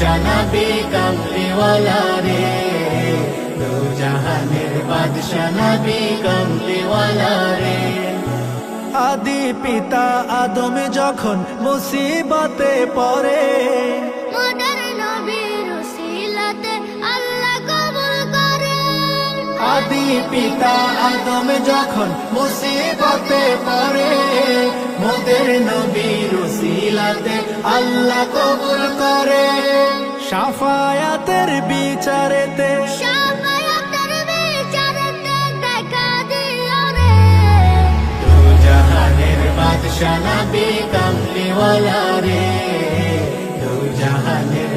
বাদশা নবী কমলিওয়ালা রে। দু জাহানের বাদশা নবী কমলিওয়ালা রে। আদি পিতা আদম যখন মুসিবতে পড়ে মদের নবীর উসিলাতে আল্লাহ কবুল করে। আদি পিতা আদম যখন মুসিবতে পড়ে মোদের নবীর উসিলাতে আল্লাহ কবুল করে। সাফায়াতের বিচারেতে শাফায়াতের বিচারেতে দেখা দিও রে। দু জাহানের বাদশা নবী কমলিওয়ালা রে। দু জাহানের